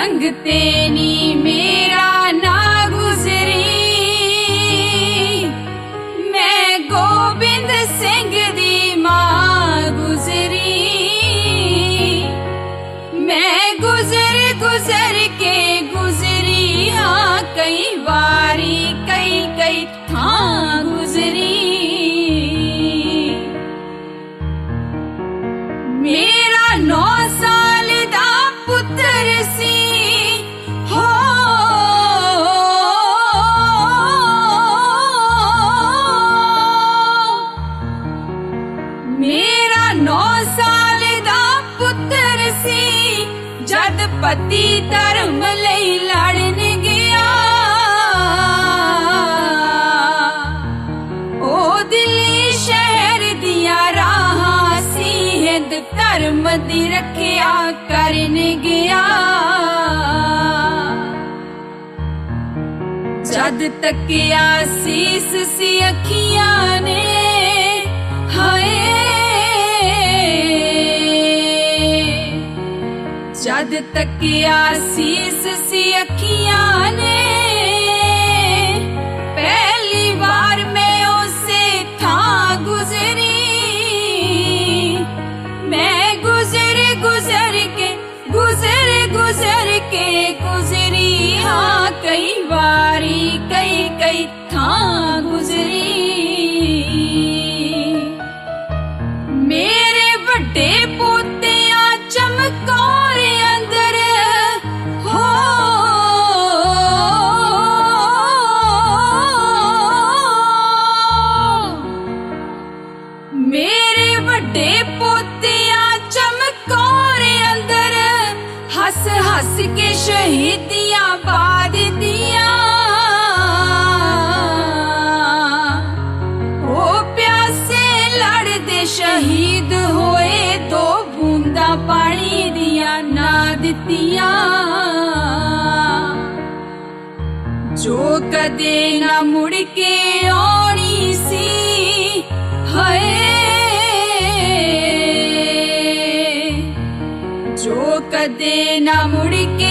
ਸੰਗ ਤੇ ਨੀ ਮੇਰਾ ਨਾ ਗੁਜ਼ਰੀ। ਮੈਂ ਗੋਬਿੰਦ ਸਿੰਘ ਦੀ ਮਾਂ ਗੁਜ਼ਰੀ। ਮੈਂ ਗੁਜ਼ਰ ਗੁਜ਼ਰ ਕੇ ਗੁਜ਼ਰੀ ਹਾਂ ਕਈ ਵਾਰੀ, ਕਈ ਕਈ ਥਾਂ ਗੁਜ਼ਰੀ। ਮੇਰਾ 9 ਸਾਲ ਦਾ ਪੁੱਤਰ ਸੀ। ਜਦ ਪਤੀ ਧਰਮ ਲਈ ਲੜਨ ਗਿਆ। ਉਹ ਦਿੱਲੀ ਸ਼ਹਿਰ ਦੀਆਂ ਰਾਹਾਂ ਸੀ ਹਿੰਦ ਧਰਮ ਦੀ ਰੱਖਿਆ ਕਰਨ ਗਿਆ। ਜਦ ਤੱਕਿਆ ਸੀਸ ਸੀ ਅੱਖੀਆਂ ਨੇ ਜਦ ਤੱਕਿਆ ਸੀਸ ਸੀ ਅੱਖੀਆਂ ਵੱਡੇ ਪੋਤਿਆਂ ਚਮਕੌਰ ਅੰਦਰ, ਹੱਸ ਹੱਸ ਕੇ ਸ਼ਹੀਦੀਆਂ ਪਾ ਉਹ ਪਿਆਸੇ ਲੜਦੇ ਸ਼ਹੀਦ ਹੋਏ, ਦੋ ਬੂੰਦਾਂ ਪਾਣੀ ਦੀਆਂ ਨਾ ਦਿੱਤੀਆਂ। ਜੋ ਕਦੇ ਨਾ ਮੁੜ ਕੇ ਆਉਣੀ ਸੀ, ਹਾਏ ਜੋ ਕਦੇ ਨਾ ਮੁੜ ਕੇ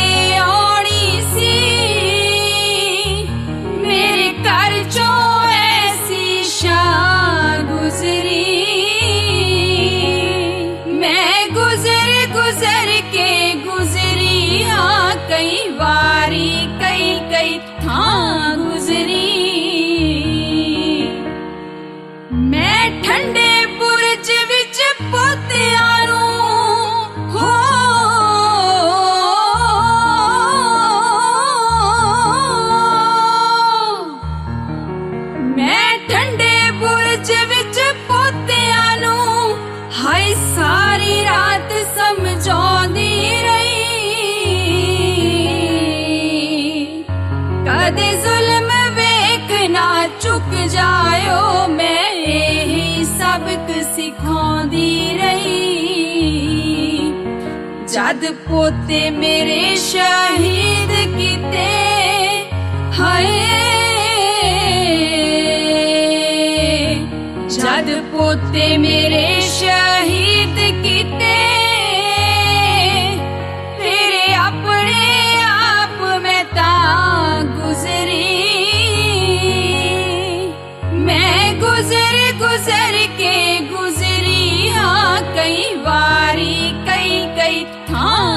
ਸਮਝਾਉਂਦੀ ਰਹੀ। ਕਦੇ ਜ਼ੁਲਮ ਵੇਖ ਨਾ ਚੁੱਕ ਜਾਇਓ, ਮੈਂ ਇਹ ਸਬਕ ਸਿਖਾਉਂਦੀ ਰਹੀ। ਜਦ ਪੋਤੇ ਮੇਰੇ ਸ਼ਹੀਦ ਕੀਤੇ, ਹਾਏ। ਜਦ ਪੋਤੇ ਮੇਰੇ ਸ਼ਹੀਦ ਕੀਤੇ ਗੁਜ਼ਰ ਗੁਜ਼ਰ ਕੇ ਗੁਜ਼ਰੀ ਹਾਂ ਕਈ ਵਾਰੀ ਕਈ ਕਈ ਥਾਂ